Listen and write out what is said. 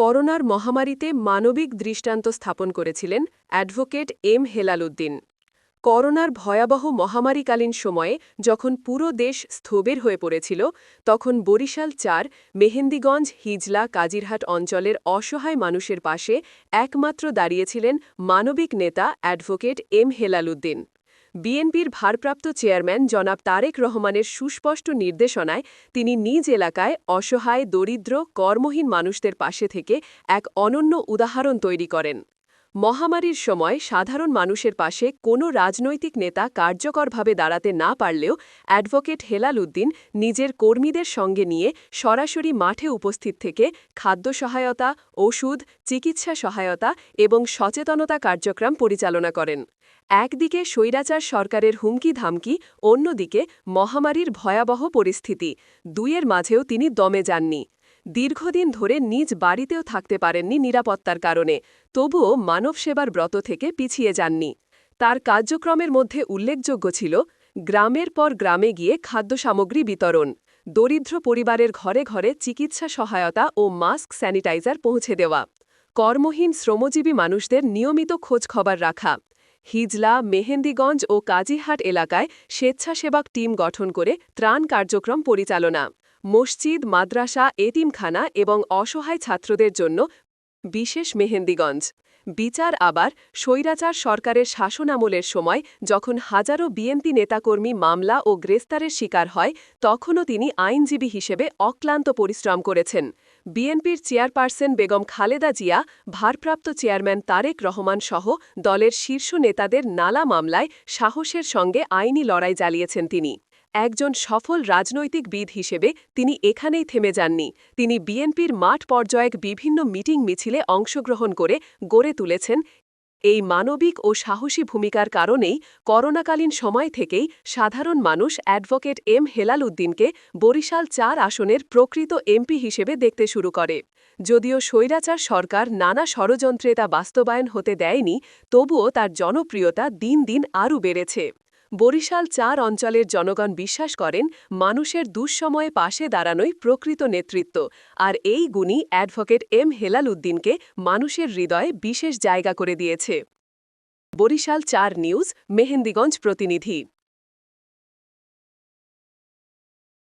করোনার মহামারীতে মানবিক দৃষ্টান্ত স্থাপন করেছিলেন অ্যাডভোকেট এম হেলাল উদ্দিন করোনার ভয়াবহ মহামারীকালীন সময়ে যখন পুরো দেশ স্থবির হয়ে পড়েছিল, তখন বরিশাল চার, মেহেন্দিগঞ্জ, হিজলা, কাজিরহাট অঞ্চলের অসহায় মানুষের পাশে একমাত্র দাঁড়িয়েছিলেন মানবিক নেতা অ্যাডভোকেট এম হেলাল উদ্দিন বিএনপির ভারপ্রাপ্ত চেয়ারম্যান জনাব তারেক রহমানের সুস্পষ্ট নির্দেশনায় তিনি নিজ এলাকায় অসহায়, দরিদ্র, কর্মহীন মানুষদের পাশে থেকে এক অনন্য উদাহরণ তৈরি করেন। মহামারীর সময় সাধারণ মানুষের পাশে কোনো রাজনৈতিক নেতা কার্যকরভাবে দাঁড়াতে না পারলেও অ্যাডভোকেট হেলাল উদ্দিন নিজের কর্মীদের সঙ্গে নিয়ে সরাসরি মাঠে উপস্থিত থেকে খাদ্য সহায়তা, ওষুধ, চিকিৎসা সহায়তা এবং সচেতনতা কার্যক্রম পরিচালনা করেন। একদিকে স্বৈরাচার সরকারের হুমকি ধামকি অন্যদিকে মহামারীর ভয়াবহ পরিস্থিতি। দুইয়ের মাঝেও তিনি দমে যাননি। দীর্ঘদিন ধরে নিজ বাড়িতেও থাকতে পারেননি নিরাপত্তার কারণে। তবুও মানব সেবার ব্রত থেকে পিছিয়ে যাননি। তার কার্যক্রমের মধ্যে উল্লেখযোগ্য ছিল গ্রামের পর গ্রামে গিয়ে খাদ্য সামগ্রী বিতরণ, দরিদ্র পরিবারের ঘরে ঘরে চিকিৎসা সহায়তা ও মাস্ক স্যানিটাইজার পৌঁছে দেওয়া, কর্মহীন শ্রমজীবী মানুষদের নিয়মিত খোঁজখবর রাখা। হিজলা, মেহেন্দিগঞ্জ ও কাজীহাট এলাকায় স্বেচ্ছাসেবক টিম গঠন করে ত্রাণ কার্যক্রম পরিচালনা। মসজিদ, মাদ্রাসা, এতিমখানা এবং অসহায় ছাত্রদের জন্য বিশেষ মেহেন্দিগঞ্জ। বিচার আবার স্বৈরাচার সরকারের শাসনামলের সময় যখন হাজারো বিএনপি নেতাকর্মী মামলা ও গ্রেস্তারের শিকার হয়, তখনও তিনি আইনজীবী হিসেবে অক্লান্ত পরিশ্রম করেছেন। বিএনপির চেয়ারপারসন বেগম খালেদা জিয়া, ভারপ্রাপ্ত চেয়ারম্যান তারেক রহমান সহ দলের শীর্ষ নেতাদের নালা মামলায় সাহসের সঙ্গে আইনি লড়াই চালিয়েছেন তিনি। একজন সফল রাজনৈতিকবিদ হিসেবে তিনি এখানেই থেমে যাননি। তিনি বিএনপির মাঠ পর্যায়ক বিভিন্ন মিটিং মিছিলে অংশগ্রহণ করে গড়ে তুলেছেন এই মানবিক ও সাহসী ভূমিকার কারণেই করোনাকালীন সময় থেকেই সাধারণ মানুষ অ্যাডভোকেট এম হেলাল উদ্দিনকে বরিশাল চার আসনের প্রকৃত এমপি হিসেবে দেখতে শুরু করে। যদিও স্বৈরাচার সরকার নানা ষড়যন্ত্রে তা বাস্তবায়ন হতে দেয়নি, তবুও তার জনপ্রিয়তা দিন দিন আরও বেড়েছে। বরিশাল চার অঞ্চলের জনগণ বিশ্বাস করেন মানুষের দুঃসময়ে পাশে দাঁড়ানোই প্রকৃত নেতৃত্ব, আর এই গুণই অ্যাডভোকেট এম হেলাল উদ্দিনকে মানুষের হৃদয়ে বিশেষ জায়গা করে দিয়েছে। বরিশাল চার নিউজ, মেহেন্দিগঞ্জ প্রতিনিধি